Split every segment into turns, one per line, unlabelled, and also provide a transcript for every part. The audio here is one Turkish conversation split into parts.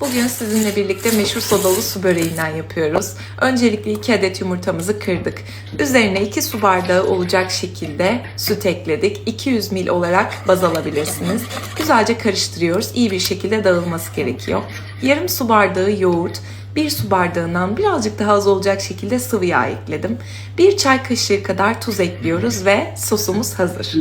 Bugün sizinle birlikte meşhur sodalı su böreğinden yapıyoruz. Öncelikle 2 adet yumurtamızı kırdık. Üzerine 2 su bardağı olacak şekilde süt ekledik. 200 ml olarak baz alabilirsiniz. Güzelce karıştırıyoruz. İyi bir şekilde dağılması gerekiyor. Yarım su bardağı yoğurt, 1 su bardağından birazcık daha az olacak şekilde sıvı yağ ekledim. 1 çay kaşığı kadar tuz ekliyoruz ve sosumuz hazır.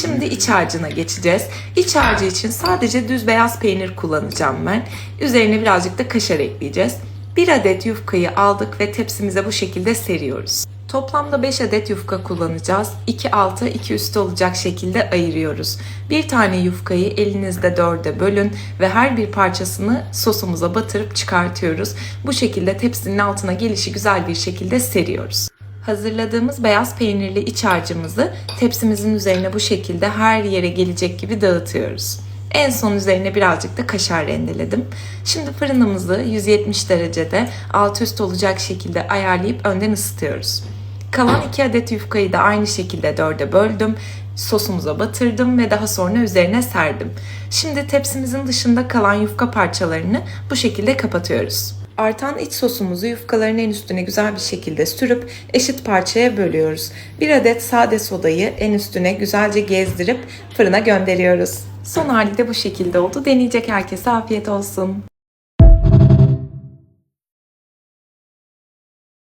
Şimdi iç harcına geçeceğiz. İç harcı için sadece düz beyaz peynir kullanacağım ben. Üzerine birazcık da kaşar ekleyeceğiz. 1 adet yufkayı aldık ve tepsimize bu şekilde seriyoruz. Toplamda 5 adet yufka kullanacağız. 2 altı 2 üstü olacak şekilde ayırıyoruz. Bir tane yufkayı elinizde dörde bölün ve her bir parçasını sosumuza batırıp çıkartıyoruz. Bu şekilde tepsinin altına gelişi güzel bir şekilde seriyoruz. Hazırladığımız beyaz peynirli iç harcımızı tepsimizin üzerine bu şekilde her yere gelecek gibi dağıtıyoruz. En son üzerine birazcık da kaşar rendeledim. Şimdi fırınımızı 170 derecede alt üst olacak şekilde ayarlayıp önden ısıtıyoruz. Kalan 2 adet yufkayı da aynı şekilde dörde böldüm. Sosumuza batırdım ve daha sonra üzerine serdim. Şimdi tepsimizin dışında kalan yufka parçalarını bu şekilde kapatıyoruz. Artan iç sosumuzu yufkaların en üstüne güzel bir şekilde sürüp eşit parçaya bölüyoruz. Bir adet sade sodayı en üstüne güzelce gezdirip fırına gönderiyoruz. Son hali de bu şekilde oldu. Deneyecek herkese afiyet olsun.